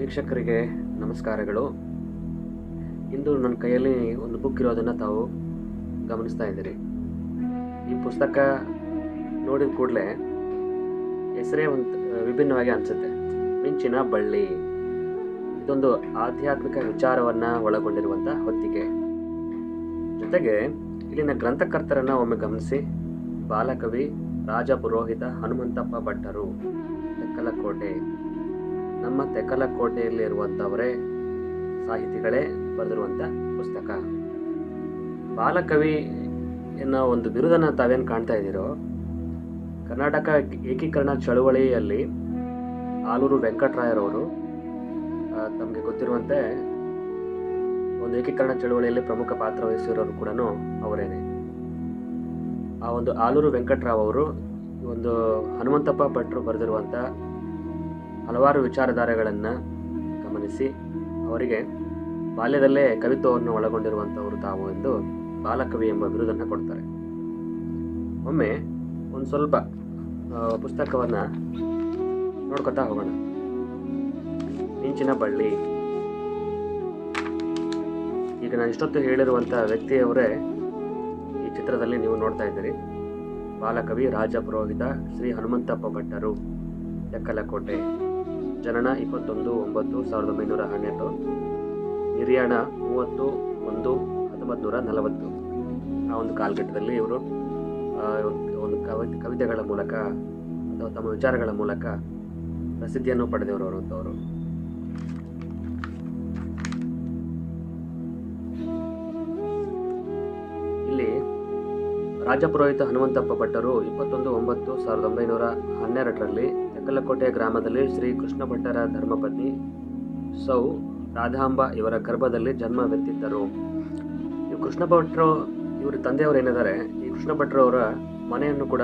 ವೀಕ್ಷಕರಿಗೆ ನಮಸ್ಕಾರಗಳು. ಇಂದು ನನ್ನ ಕೈಯಲ್ಲಿ ಒಂದು ಬುಕ್ ಇರೋದನ್ನು ತಾವು ಗಮನಿಸ್ತಾ ಇದ್ದೀರಿ. ಈ ಪುಸ್ತಕ ನೋಡಿದ ಕೂಡಲೇ ಹೆಸರೇ ಒಂದು ವಿಭಿನ್ನವಾಗಿ ಅನಿಸುತ್ತೆ. ಮಿಂಚಿನ ಬಳ್ಳಿ. ಇದೊಂದು ಆಧ್ಯಾತ್ಮಿಕ ವಿಚಾರವನ್ನು ಒಳಗೊಂಡಿರುವಂಥ ಹೊತ್ತಿಗೆ. ಜೊತೆಗೆ ಇಲ್ಲಿನ ಗ್ರಂಥಕರ್ತರನ್ನು ಒಮ್ಮೆ ಗಮನಿಸಿ. ಬಾಲಕವಿ ರಾಜ ಪುರೋಹಿತ ಹನುಮಂತಪ್ಪ ಭಟ್ಟರು ತೆಕ್ಕಲಕೋಟೆ ನಮ್ಮ ತೆಕ್ಕಲಕೋಟೆಯಲ್ಲಿ ಇರುವಂಥವರೇ ಸಾಹಿತಿಗಳೇ ಬರೆದಿರುವಂಥ ಪುಸ್ತಕ. ಬಾಲಕವಿ ಎನ್ನೋ ಒಂದು ಬಿರುದನ್ನು ತಾವೇನು ಕಾಣ್ತಾ ಇದ್ದೀರೋ, ಕರ್ನಾಟಕ ಏಕೀಕರಣ ಚಳುವಳಿಯಲ್ಲಿ ಆಲೂರು ವೆಂಕಟರಾಯರವರು ತಮಗೆ ಗೊತ್ತಿರುವಂತೆ ಒಂದು ಏಕೀಕರಣ ಚಳುವಳಿಯಲ್ಲಿ ಪ್ರಮುಖ ಪಾತ್ರ ವಹಿಸಿರೋರು ಕೂಡ ಅವರೇನೆ. ಆ ಒಂದು ಆಲೂರು ವೆಂಕಟರಾವ್ ಅವರು ಒಂದು ಹನುಮಂತಪ್ಪ ಭಟ್ರು ಬರೆದಿರುವಂಥ ಹಲವಾರು ವಿಚಾರಧಾರೆಗಳನ್ನು ಗಮನಿಸಿ, ಅವರಿಗೆ ಬಾಲ್ಯದಲ್ಲೇ ಕವಿತ್ವವನ್ನು ಒಳಗೊಂಡಿರುವಂಥವರು ತಾವು ಎಂದು ಬಾಲಕವಿ ಎಂಬ ಬಿರುದನ್ನು ಕೊಡ್ತಾರೆ. ಒಮ್ಮೆ ಒಂದು ಸ್ವಲ್ಪ ಪುಸ್ತಕವನ್ನು ನೋಡ್ಕೊತಾ ಹೋಗೋಣ. ಮಿಂಚಿನ ಬಳ್ಳಿ. ಈಗ ನಾನು ಇಷ್ಟೊತ್ತು ಹೇಳಿರುವಂಥ ವ್ಯಕ್ತಿಯವರೇ ಈ ಚಿತ್ರದಲ್ಲಿ ನೀವು ನೋಡ್ತಾ ಇದ್ದೀರಿ. ಬಾಲಕವಿ ರಾಜ ಪುರೋಹಿತ ಶ್ರೀ ಹನುಮಂತಪ್ಪ ಭಟ್ಟರು ತೆಕ್ಕಲಕೋಟೆ ಜನನ ಇಪ್ಪತ್ತೊಂದು ಒಂಬತ್ತು ಸಾವಿರದ ಒಂಬೈನೂರ ಹನ್ನೆರಡು ನಿರ್ಯಾಣ ಮೂವತ್ತು ಒಂದು ಹತ್ತೊಂಬತ್ತು ನೂರ ನಲವತ್ತು. ಆ ಒಂದು ಕಾಲಘಟ್ಟದಲ್ಲಿ ಇವರು ಒಂದು ಕವಿ ಕವಿತೆಗಳ ಮೂಲಕ ಅಥವಾ ತಮ್ಮ ವಿಚಾರಗಳ ಮೂಲಕ ಪ್ರಸಿದ್ಧಿಯನ್ನು ಪಡೆದವರು ಅಂತವರು ಇಲ್ಲಿ ರಾಜಪುರೋಹಿತ ಹನುಮಂತಪ್ಪ ಭಟ್ಟರು ಇಪ್ಪತ್ತೊಂದು ಒಂಬತ್ತು ಸಾವಿರದ ಒಂಬೈನೂರ ಹನ್ನೆರಡರಲ್ಲಿ ತೆಕ್ಕಲಕೋಟೆ ಗ್ರಾಮದಲ್ಲಿ ಶ್ರೀ ಕೃಷ್ಣ ಭಟ್ಟರ ಧರ್ಮಪತ್ನಿ ಸೌ ರಾಧಾಂಬ ಇವರ ಗರ್ಭದಲ್ಲಿ ಜನ್ಮವೆತ್ತಿದ್ದರು ಈ ಕೃಷ್ಣ ಭಟ್ರು, ಇವ್ರ ತಂದೆಯವರು ಏನಿದ್ದಾರೆ, ಈ ಕೃಷ್ಣ ಭಟ್ರವರ ಮನೆಯನ್ನು ಕೂಡ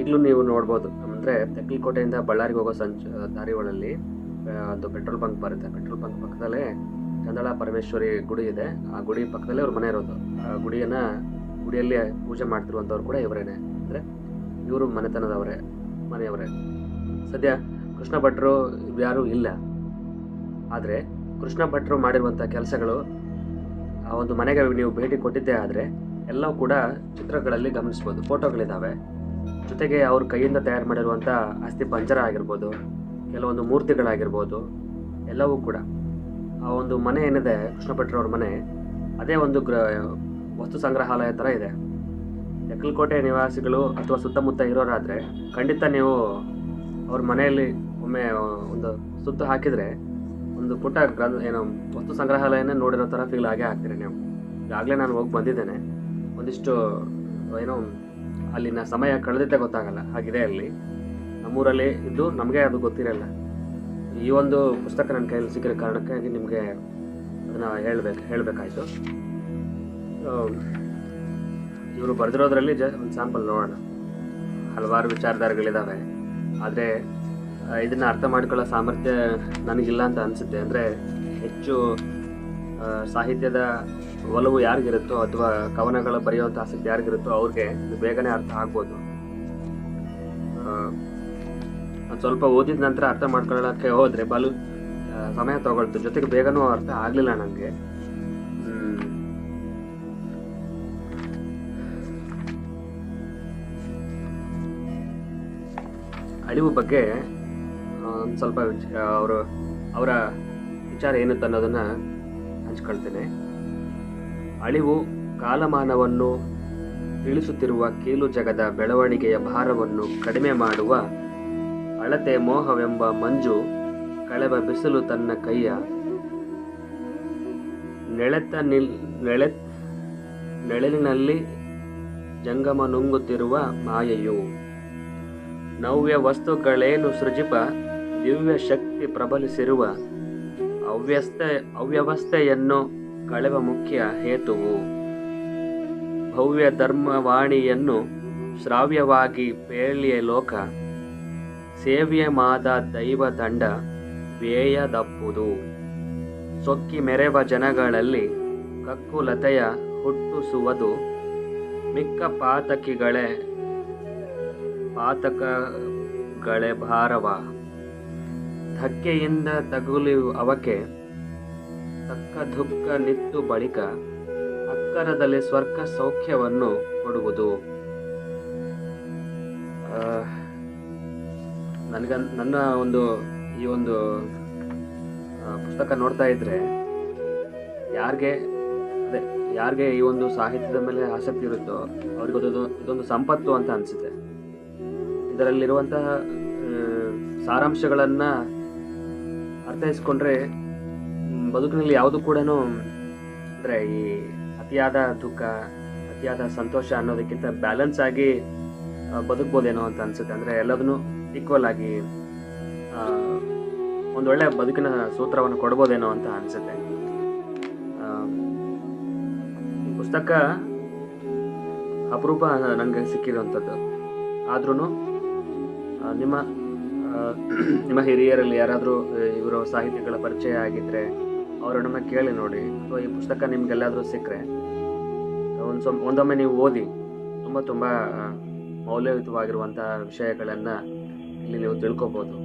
ಈಗಲೂ ನೀವು ನೋಡ್ಬೋದು. ಅಂದರೆ ತೆಕ್ಕಲಕೋಟೆಯಿಂದ ಬಳ್ಳಾರಿಗೆ ಹೋಗೋ ಸಂಚ ದಾರಿಗಳಲ್ಲಿ ಒಂದು ಪೆಟ್ರೋಲ್ ಬಂಕ್ ಬರುತ್ತೆ. ಪೆಟ್ರೋಲ್ ಬಂಕ್ ಪಕ್ಕದಲ್ಲೇ ಚಂದಳ ಪರಮೇಶ್ವರಿ ಗುಡಿ ಇದೆ. ಆ ಗುಡಿ ಪಕ್ಕದಲ್ಲೇ ಅವ್ರ ಮನೆ ಇರೋದು. ಆ ಗುಡಿಯನ್ನು ಗುಡಿಯಲ್ಲಿ ಪೂಜೆ ಮಾಡ್ತಿರುವಂಥವ್ರು ಕೂಡ ಇವರೇನೆ. ಅಂದರೆ ಇವರು ಮನೆತನದವರೇ. ಮನೆಯವರೇ ಸದ್ಯ ಕೃಷ್ಣ ಭಟ್ರು ಯಾರೂ ಇಲ್ಲ. ಆದರೆ ಕೃಷ್ಣ ಭಟ್ರು ಮಾಡಿರುವಂಥ ಕೆಲಸಗಳು, ಆ ಒಂದು ಮನೆಗೆ ನೀವು ಭೇಟಿ ಕೊಟ್ಟಿದ್ದೇ ಆದರೆ ಎಲ್ಲವೂ ಕೂಡ ಚಿತ್ರಗಳಲ್ಲಿ ಗಮನಿಸ್ಬೋದು ಫೋಟೋಗಳಿದ್ದಾವೆ ಜೊತೆಗೆ ಅವ್ರ ಕೈಯಿಂದ ತಯಾರು ಮಾಡಿರುವಂಥ ಅಸ್ಥಿ ಪಂಜರ ಆಗಿರ್ಬೋದು, ಕೆಲವೊಂದು ಮೂರ್ತಿಗಳಾಗಿರ್ಬೋದು, ಎಲ್ಲವೂ ಕೂಡ. ಆ ಒಂದು ಮನೆ ಏನಿದೆ ಕೃಷ್ಣ ಭಟ್ರವ್ರ ಮನೆ, ಅದೇ ಒಂದು ಗ್ರ, ವಸ್ತು ಸಂಗ್ರಹಾಲಯ ಥರ ಇದೆ. ತೆಕ್ಕಲಕೋಟೆ ನಿವಾಸಿಗಳು ಅಥವಾ ಸುತ್ತಮುತ್ತ ಇರೋರಾದರೆ ಖಂಡಿತ ನೀವು ಅವ್ರ ಮನೆಯಲ್ಲಿ ಒಮ್ಮೆ ಒಂದು ಸುತ್ತು ಹಾಕಿದರೆ ಒಂದು ಪುಟ್ಟ ಗ್ರಂಥ, ಏನೋ ವಸ್ತು ಸಂಗ್ರಹಾಲಯನೇ ನೋಡಿರೋ ಥರ ಫೀಲ್ ಆಗೇ ಆಗ್ತೀರಿ ನೀವು. ಈಗಾಗಲೇ ನಾನು ಹೋಗಿ ಬಂದಿದ್ದೇನೆ. ಒಂದಿಷ್ಟು, ಏನೋ ಅಲ್ಲಿನ ಸಮಯ ಕಳೆದಿದ್ದೇ ಗೊತ್ತಾಗಲ್ಲ. ಹಾಗಿದೆ ಅಲ್ಲಿ. ನಮ್ಮೂರಲ್ಲಿ ಇದ್ದು ನಮಗೆ ಅದು ಗೊತ್ತಿರಲ್ಲ. ಈ ಒಂದು ಪುಸ್ತಕ ನನ್ನ ಕೈಯಲ್ಲಿ ಸಿಕ್ಕಿರೋ ಕಾರಣಕ್ಕಾಗಿ ನಿಮಗೆ ಅದನ್ನು ಹೇಳಬೇಕು, ಹೇಳಬೇಕಾಯ್ತು. ಇವರು ಬರೆದಿರೋದ್ರಲ್ಲಿ ಜ, ಒಂದು ಸ್ಯಾಂಪಲ್ ನೋಡೋಣ. ಹಲವಾರು ವಿಚಾರಧಾರೆಗಳಿದ್ದಾವೆ ಆದರೆ ಇದನ್ನು ಅರ್ಥ ಮಾಡ್ಕೊಳ್ಳೋ ಸಾಮರ್ಥ್ಯ ನನಗಿಲ್ಲ ಅಂತ ಅನಿಸುತ್ತೆ. ಅಂದರೆ ಹೆಚ್ಚು ಸಾಹಿತ್ಯದ ಒಲವು ಯಾರಿಗಿರುತ್ತೋ ಅಥವಾ ಕವನಗಳ ಬರೆಯುವಂಥ ಆಸಕ್ತಿ ಯಾರಿಗಿರುತ್ತೋ ಅವ್ರಿಗೆ ಇದು ಬೇಗನೆ ಅರ್ಥ ಆಗ್ಬೋದು. ಒಂದು ಸ್ವಲ್ಪ ಓದಿದ ನಂತರ ಅರ್ಥ ಮಾಡ್ಕೊಳ್ಳೋಕ್ಕೆ ಹೋದರೆ ಬಲು ಸಮಯ ತಗೊಳ್ತು. ಜೊತೆಗೆ ಬೇಗನೂ ಅರ್ಥ ಆಗಲಿಲ್ಲ ನನಗೆ ಅಳಿವು ಬಗ್ಗೆ ಒಂದು ಸ್ವಲ್ಪ ಅವರು, ಅವರ ವಿಚಾರ ಏನು ಅನ್ನೋದನ್ನು ಹಂಚ್ಕೊಳ್ತೇನೆ. ಅಳಿವು ಕಾಲಮಾನವನ್ನು ತಿಳಿಸುತ್ತಿರುವ ಕೀಲು ಜಗದ ಬೆಳವಣಿಗೆಯ ಭಾರವನ್ನು ಕಡಿಮೆ ಮಾಡುವ ಅಳತೆ ಮೋಹವೆಂಬ ಮಂಜು ಕಳೆವ ಬಿಸಿಲು ತನ್ನ ಕೈಯ ನೆಳೆತ ನಿಲ್, ನೆಳೆ, ನೆಳಲಿನಲ್ಲಿ ಜಂಗಮ ನುಂಗುತ್ತಿರುವ ಮಾಯೆಯು. ನವ್ಯ ವಸ್ತುಗಳೇನು ಸೃಜಿಪ, ದಿವ್ಯ ಶಕ್ತಿ ಪ್ರಬಲಿಸಿರುವ ಅವ್ಯಸ್ತ ಅವ್ಯವಸ್ಥೆಯನ್ನು ಕಳೆವ ಮುಖ್ಯ ಹೇತುವು. ಭವ್ಯ ಧರ್ಮವಾಣಿಯನ್ನು ಶ್ರಾವ್ಯವಾಗಿ ಪೇಳಿಯ ಲೋಕ ಸೇವ್ಯಮಾದ ದೈವ ದಂಡ ವ್ಯೇಯದಪ್ಪುದು. ಸೊಕ್ಕಿ ಮೆರೆವ ಜನಗಳಲ್ಲಿ ಕಕ್ಕುಲತೆಯ ಹುಟ್ಟಿಸುವುದು, ಮಿಕ್ಕ ಪಾತಕಿಗಳೇ ಪಾತಕಗಳೇ ಭಾರವ. ಧಕ್ಕೆಯಿಂದ ತಗುಲಿ ಅವಕೆ ತಕ್ಕ ದುಃಖ ನಿತ್ತು ಬಳಿಕ ಅಕ್ಕರದಲ್ಲಿ ಸ್ವರ್ಗ ಸೌಖ್ಯವನ್ನು ಕೊಡುವುದು ನನಗ, ನನ್ನ ಒಂದು, ಈ ಒಂದು ಪುಸ್ತಕ ನೋಡ್ತಾ ಇದ್ರೆ ಯಾರಿಗೆ, ಅದೇ, ಯಾರಿಗೆ ಈ ಒಂದು ಸಾಹಿತ್ಯದ ಮೇಲೆ ಆಸಕ್ತಿ ಇರುತ್ತೋ ಅವ್ರಿಗೆ ಇದೊಂದು ಸಂಪತ್ತು ಅಂತ ಅನಿಸುತ್ತೆ. ಇದರಲ್ಲಿರುವಂತಹ ಸಾರಾಂಶಗಳನ್ನು ಅರ್ಥೈಸ್ಕೊಂಡ್ರೆ ಬದುಕಿನಲ್ಲಿ ಯಾವುದು ಕೂಡ ಅಂದರೆ ಈ ಅತಿಯಾದ ದುಃಖ, ಅತಿಯಾದ ಸಂತೋಷ ಅನ್ನೋದಕ್ಕಿಂತ ಬ್ಯಾಲೆನ್ಸ್ ಆಗಿ ಬದುಕ್ಬೋದೇನೋ ಅಂತ ಅನ್ಸುತ್ತೆ. ಅಂದರೆ ಎಲ್ಲದನ್ನು ಈಕ್ವಲ್ ಆಗಿ ಒಂದೊಳ್ಳೆ ಬದುಕಿನ ಸೂತ್ರವನ್ನು ಕೊಡ್ಬೋದೇನೋ ಅಂತ ಅನಿಸುತ್ತೆ. ಪುಸ್ತಕ ಅಪರೂಪ ನನಗೆ ಸಿಕ್ಕಿರುವಂಥದ್ದು. ಆದ್ರೂ ನಿಮ್ಮ ನಿಮ್ಮ ಹಿರಿಯರಲ್ಲಿ ಯಾರಾದರೂ ಇವರು ಸಾಹಿತ್ಯಗಳ ಪರಿಚಯ ಆಗಿದ್ದರೆ ಅವರನ್ನು ಕೇಳಿ ನೋಡಿ. ಅಥವಾ ಈ ಪುಸ್ತಕ ನಿಮ್ಗೆಲ್ಲಾದರೂ ಸಿಕ್ಕರೆ, ಒಂದು ಸ್ವಲ್ಪ, ಒಂದೊಮ್ಮೆ ನೀವು ಓದಿ, ತುಂಬ ತುಂಬ ಮೌಲ್ಯಯುತವಾಗಿರುವಂಥ ವಿಷಯಗಳನ್ನು ಇಲ್ಲಿ ನೀವು ತಿಳ್ಕೊಬೋದು.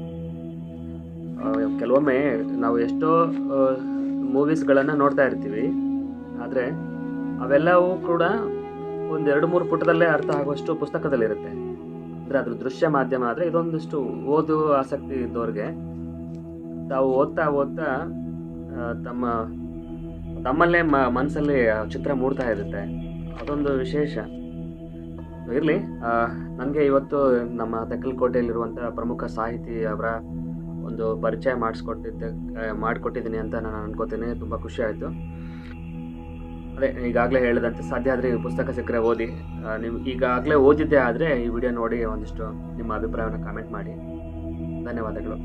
ಕೆಲವೊಮ್ಮೆ ನಾವು ಎಷ್ಟೋ ಮೂವೀಸ್ಗಳನ್ನು ನೋಡ್ತಾ ಇರ್ತೀವಿ, ಆದರೆ ಅವೆಲ್ಲವೂ ಕೂಡ ಒಂದೆರಡು ಮೂರು ಪುಟದಲ್ಲೇ ಅರ್ಥ ಆಗುವಷ್ಟು ಪುಸ್ತಕದಲ್ಲಿರುತ್ತೆ. ಅಂದರೆ ಅದ್ರ ದೃಶ್ಯ ಮಾಧ್ಯಮ ಆದರೆ ಇದೊಂದಿಷ್ಟು ಓದು ಆಸಕ್ತಿ ಇದ್ದವ್ರಿಗೆ ತಾವು ಓದ್ತಾ ಓದ್ತಾ ತಮ್ಮ, ತಮ್ಮಲ್ಲೇ ಮ ಮನಸ್ಸಲ್ಲಿ ಚಿತ್ರ ಮೂಡ್ತಾ ಇರುತ್ತೆ. ಅದೊಂದು ವಿಶೇಷ. ಇರಲಿ ನನಗೆ ಇವತ್ತು ನಮ್ಮ ತೆಕ್ಕಲಕೋಟೆಯಲ್ಲಿರುವಂಥ ಪ್ರಮುಖ ಸಾಹಿತಿ ಅವರ ಒಂದು ಪರಿಚಯ ಮಾಡಿಸ್ಕೊಟ್ಟಿದ್ದೆ ಮಾಡಿಕೊಟ್ಟಿದ್ದೀನಿ ಅಂತ ನಾನು ಅನ್ಕೋತೀನಿ. ತುಂಬ ಖುಷಿ ಆಯಿತು. ಅದೇ ಈಗಾಗಲೇ ಹೇಳಿದಂತೆ ಸಾಧ್ಯ ಆದರೆ ಈ ಪುಸ್ತಕ ಸಿಕ್ಕರೆ ಓದಿ. ನೀವು ಈಗಾಗಲೇ ಓದಿದ್ದೇ ಆದರೆ ಈ ವಿಡಿಯೋ ನೋಡಿ ಒಂದಿಷ್ಟು ನಿಮ್ಮ ಅಭಿಪ್ರಾಯವನ್ನು ಕಾಮೆಂಟ್ ಮಾಡಿ. ಧನ್ಯವಾದಗಳು.